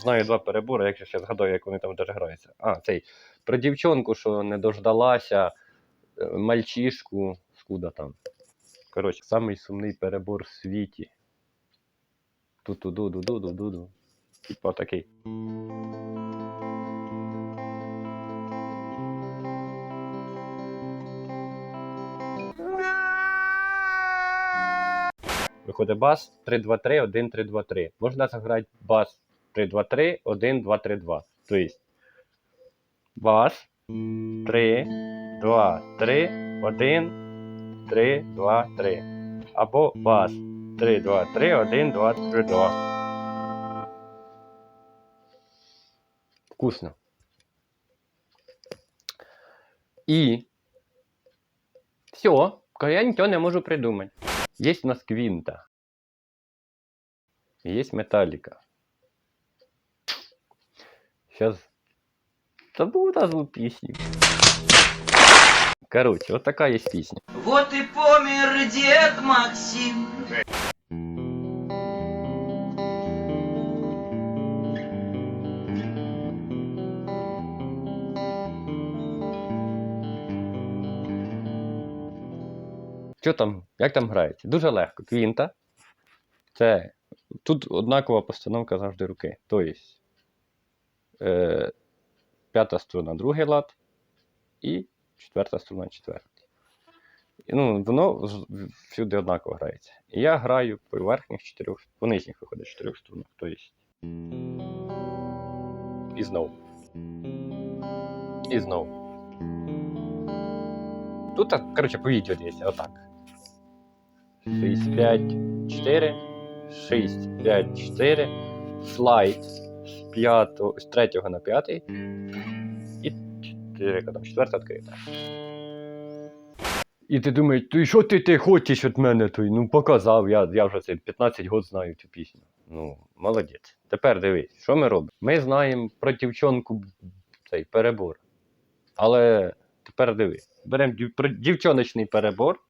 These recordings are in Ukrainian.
знаю два перебори, якщо ще згадаю, як вони там теж граються. А, цей про дівчонку, що не дождалася, е, мальчишку, скуда там. Коротше, самий сумний перебор в світі. Ту-ту-ду-ду-ду-ду-ду. Типа такий. Виходить бас 3-2-3, 1-3-2-3. Можна заграти бас 3-2-3, 1-2-3-2. Тобто бас 3, 2, 3, 1, 3, 2, 3. Або бас 3, 2, 3, 1, 2, 3, 2. Вкусно. І все, я нічого не можу придумати. Є у нас квінта. Є металіка. Сейчас забув назву пісні. Короче, вот такая есть песня. Вот и помер дед Максим. Що там? Як там грається? Дуже легко. Квінта. Це тут однакова постановка завжди руки. Тобто е, п'ята струна другий лад і четверта струна четвертий. Ну, воно всюди однаково грається. І я граю по верхніх чотирьох, по нижніх виходить чотирьох струнах. Тобто. І знову. І знову. Тут, коротше, по відео дивіться, отак. 6, 5, 4, 6, 5, 4, слайд з, п'ятого, з третього на п'ятий і 4, там, четверта відкрита. І ти думаєш, ти що ти, ти хочеш від мене? Той? Ну показав, я, я вже це 15 років знаю цю пісню. Ну, молодець. Тепер дивись, що ми робимо? Ми знаємо про дівчонку цей перебор. Але тепер дивись. Беремо дів, дівчоночний перебор.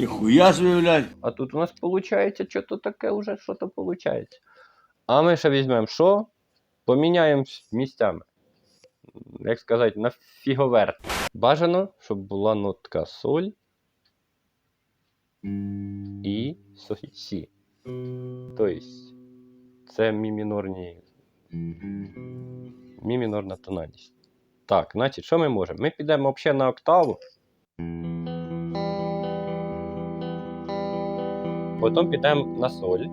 Ніхуя блядь. А тут у нас виходить, що то таке вже, що то виходить. А ми ще візьмемо що? Поміняємо місцями. Як сказати, на фіговер. Бажано, щоб була нотка соль і сі. Тобто, це мі мінорні. Мі мінорна тональність. Так, значить, що ми можемо? Ми підемо взагалі на октаву. Потім підемо на соль.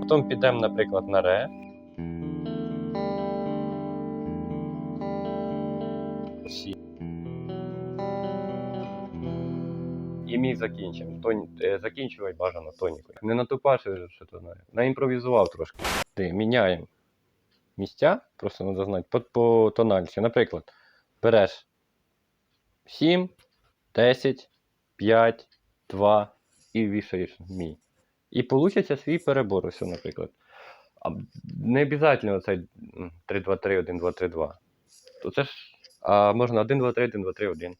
Потім підемо, наприклад, на ре. Сі. І мій закінчимо. Тон... е, Закінчувай бажано тонікою. Не натупаши, що то знаю. Наімпровізував трошки. Ти міняємо місця, просто треба знати по, по тональності. Наприклад, береш 7, 10, 5, 2 і вішаєш мій. І получиться свій перебор, ось, наприклад. А не обов'язково цей 3, 2, 3, 1, 2, 3, 2. То це ж. А можна 1, 2, 3, 1, 2, 3, 1.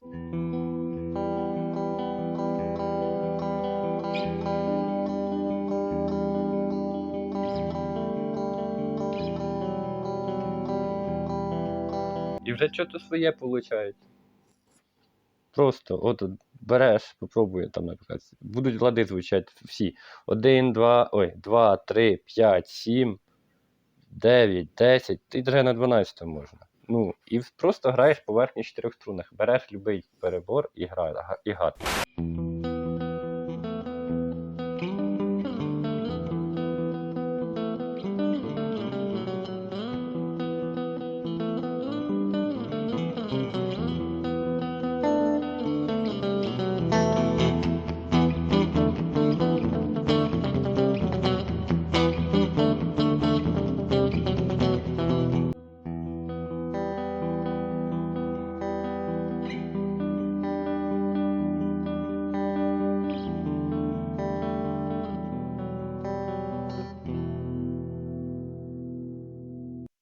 І вже щось своє виходить. Просто от береш, попробуй там, наприклад. Будуть лади звучати всі. 1, 2, ой, 2, 3, 5, 7, 9, 10, ти вже на 12 можна. Ну, і просто граєш по верхніх чотирьох струнах. Береш будь-який перебор і грає, і гад.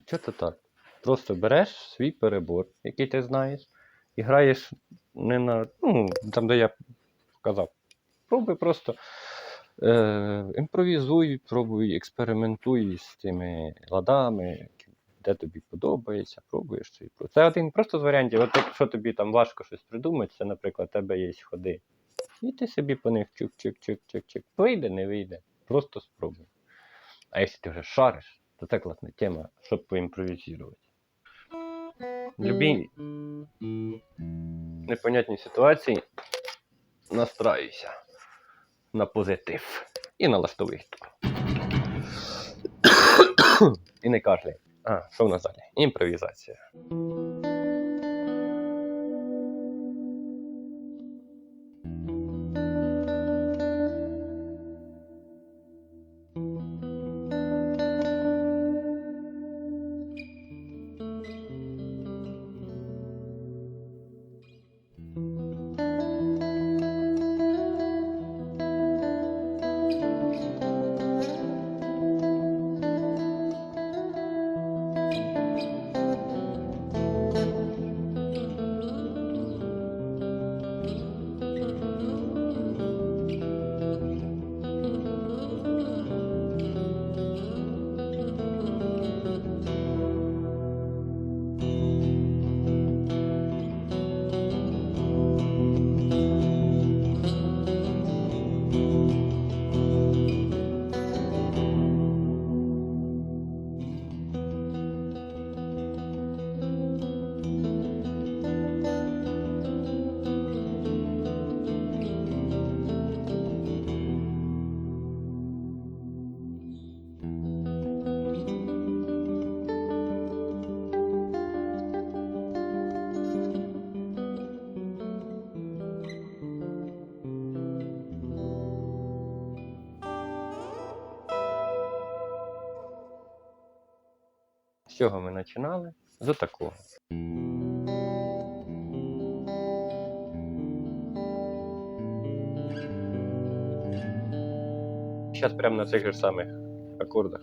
Що то так? Просто береш свій перебор, який ти знаєш, і граєш не на. Ну, там, де я казав. Пробуй просто е, імпровізуй, пробуй, експериментуй з тими ладами, де тобі подобається, пробуєш цей. Це один просто з варіантів. От якщо тобі там важко щось придумати, це, наприклад, у тебе є ходи. І ти собі по них чик-чик-чик-чик-чик. Вийде, не вийде. Просто спробуй. А якщо ти вже шариш, то це класна тема, щоб поімпровізувати. В любій непонятній ситуації настраюйся на позитив і налаштовуй. І не кашляй. А, що в нас далі? Імпровізація. З чого ми починали? З такого. Зараз прямо на цих же самих акордах.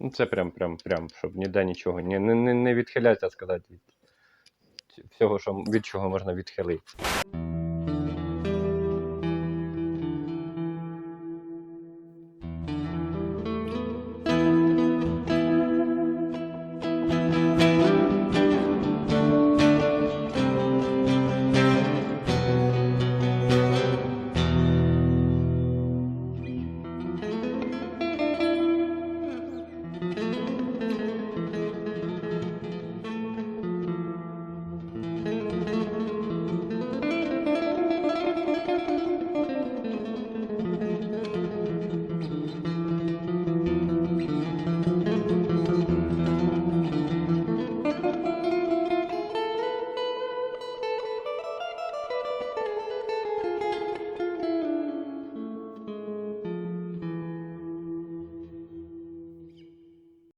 Ну, це прям, прям, прям, щоб ніде нічого не, не, не, не відхилятися, сказати від всього, що, від чого можна відхилитися.